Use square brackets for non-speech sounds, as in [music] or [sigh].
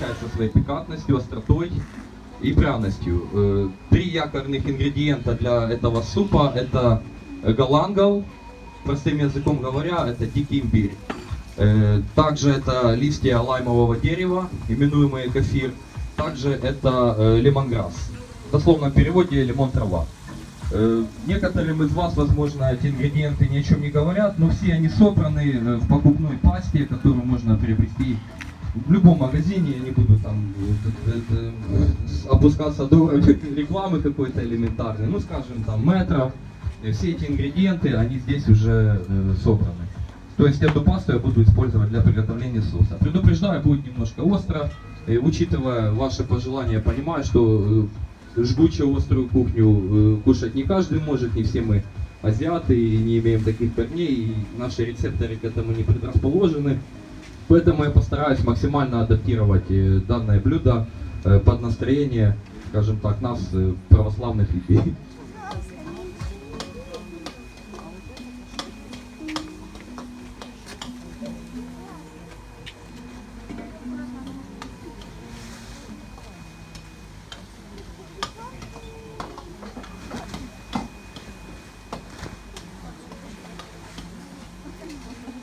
отличается своей пикантностью, остротой и пряностью. Э, Три якорных ингредиента для этого супа это э, галангал, простым языком говоря, это дикий имбирь. Э, Также это листья лаймового дерева, именуемые кафир. Также это лемонграсс. В дословном переводе лимон трава. Некоторым из вас, возможно, эти ингредиенты ни о чем не говорят, но все они собраны в покупной пасте, которую можно приобрести в любом магазине. Я не буду там опускаться до [laughs] рекламы какой-то элементарной. Ну, скажем, там, метров. Э, Все эти ингредиенты, они здесь уже э, собраны. То есть эту пасту я буду использовать для приготовления соуса. Предупреждаю, будет немножко остро. И учитывая ваши пожелания, понимаю, что э, жгучую острую кухню э, кушать не каждый может, не все мы азиаты и не имеем таких корней, и наши рецепторы к этому не предрасположены. Поэтому я постараюсь максимально адаптировать э, данное блюдо э, под настроение, скажем так, нас, э, православных людей.